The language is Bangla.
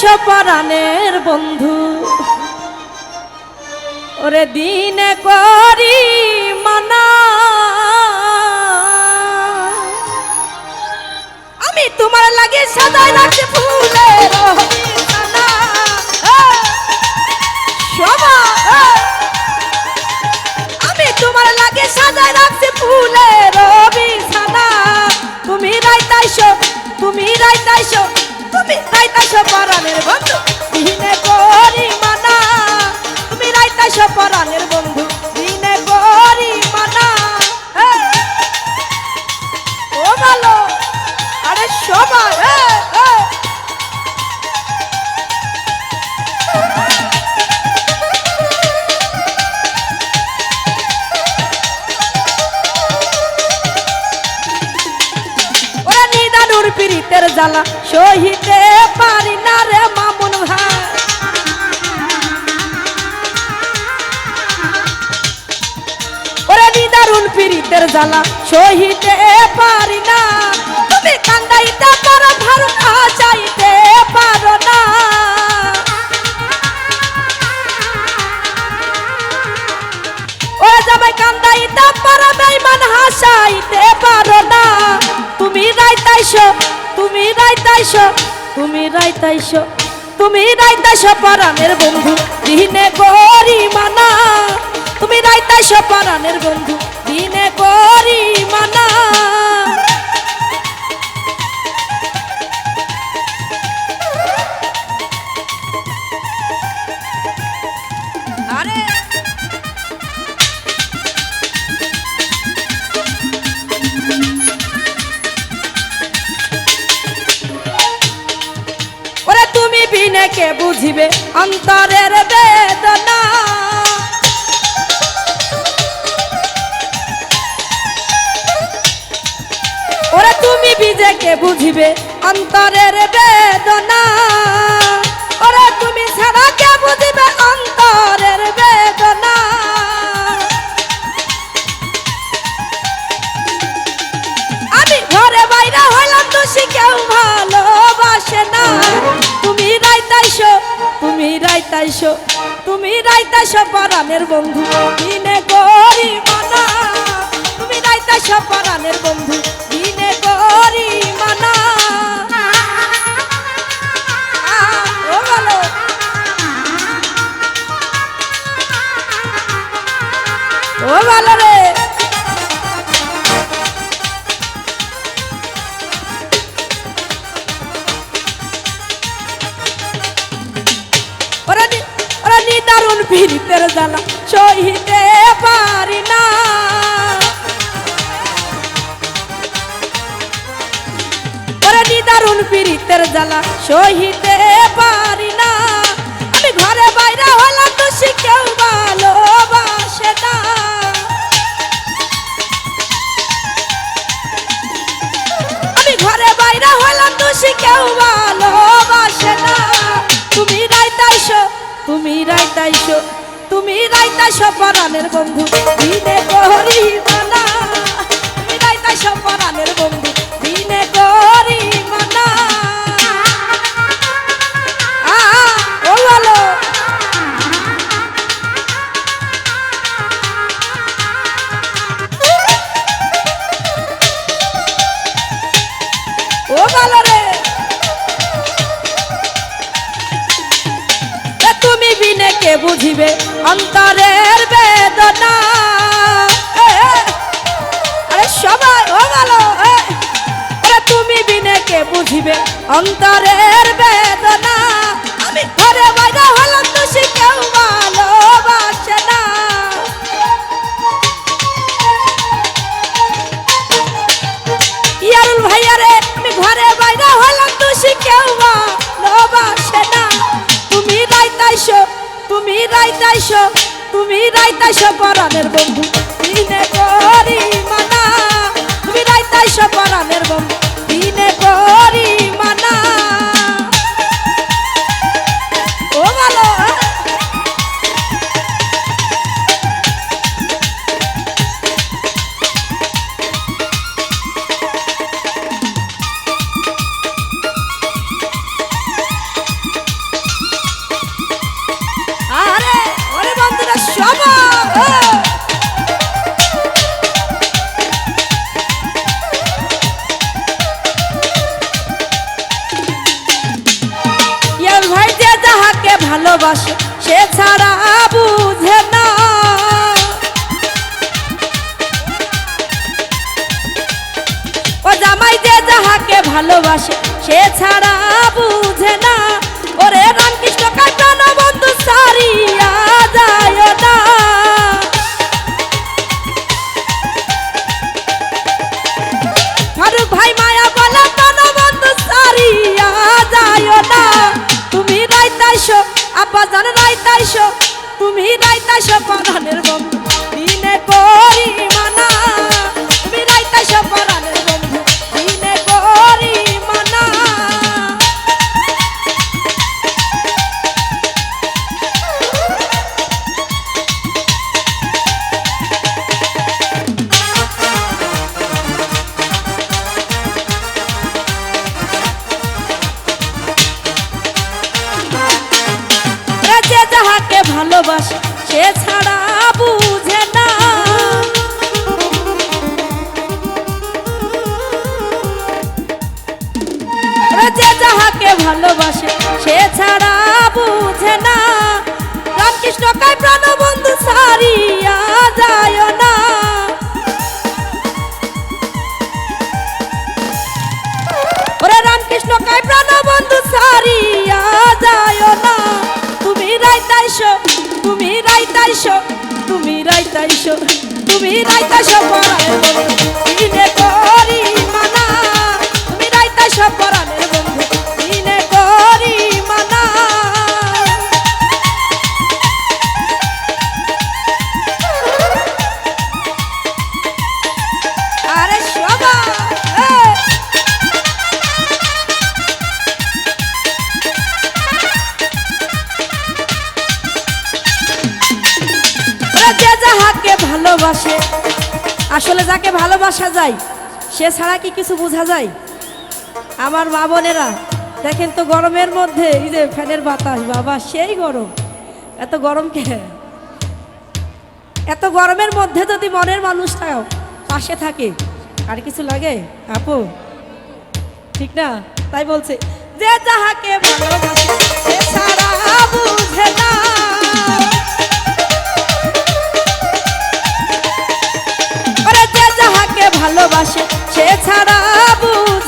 রাইতাই সপরানের বন্ধু। ওরে দিনে করি মানা। আমি তোমার লাগে সাজাই রাখছি ফুলের আমি তোমার লাগে সাজাই রাখছি ফুলের তুমি রাইতাইছো তুমি রাইতাইছো। তুমি রাইতাইছো পরাণের বন্ধু। দিনে করি মানা তুমি রাইতাইছো পরাণের বন্ধু। দিনে করি মানা ও ভালো। আরে। ওরা নিদানুর পীড়িতের জ্বালা। সহিতে পারি না রে মামুন ভাই। ওরে নিদারুন পীড়িতের জ্বালা সহিতে পারি তুমি রাইতাইছো তুমি রাইতাইছো পরাণের বন্ধু, দিনে করি মানা তুমি রাইতাইছো পরাণের বন্ধু, দিনে করি মানা আরে। কে বুঝিবে অন্তরের বেদনা? ওরে তুমি বিজে কে বুঝিবে অন্তরের বেদনা? ওরে তুমি ছাড়া কে বুঝিবে অন্তরের বেদনা? আমি ঘরে বাইরে হইলাম দোষী কেউ রাইতাইছো তুমি রাইতাইছো পরাণের বন্ধু। দিনে গরি মানা তুমি রাইতাইছো পরাণের বন্ধু। দিনে গরি মানা ও ভালো রে। পীড়িতের জ্বালা সহিতে পারি না। নিদারুণ পীড়িতের জ্বালা সহিতে পারি না। আমি ঘরে বাইরে হলাম তো কেউ ভালোবাসে না। আমি ঘরে বাইরে হলাম দোষী কেউ ভালোবাসে না। তুমি রাইতাইছো তুমি রাইতাইছো তুমি রাইতা সপরানের বন্ধু। দিনে করি বানা। তুমি রাইতা সপরানের বন্ধু। অন্তরের বেদনা। আরে সবাই ও ভালো তুমি বিনে কে বুঝিবে অন্তরের বেদনা? আমি ঘরে বাইরে হলাম দোষী কেউ ভালোবাসে না। ইয়ারুল ভাইয়ারে আমি ঘরে বাইরে হলাম দোষী কেউ ভালোবাসে না। তুমি রাইতাইছো তুমি রাইতাইছো তুমি রাইতাইছো পরাণের বন্ধু। দিনে করি মানা, তুমি রাইতাইছো পরানের বন্ধু। দিনে করি ভালোবাসে সে ছাড়া বুঝে না। ওরে রামকৃষ্ণ কাটানো বন্ধু সারিয়া যায় না তুমি রাইতাইশো তুমি রাইতাইশো তুমি রাইতাইশো তুমি পরাণের যে যাহাকে ভালোবাসে, আসলে যাকে ভালোবাসা যায়, সে ছাড়া কি কিছু বোঝা যায়? আমার মা বোনেরা, দেখেন তো গরমের মধ্যে, এই যে ফ্যানের বাতাস, বাবা সেই গরম। এত গরম কে? এত গরমের মধ্যে যদি মনের মানুষটাও পাশে থাকে, আর কিছু লাগে? আপু, ঠিক না? তাই বলছে, যে যাহাকে ভালোবাসে, সে বুঝে না। ভালোবাসে সে ছাড়া বুঝে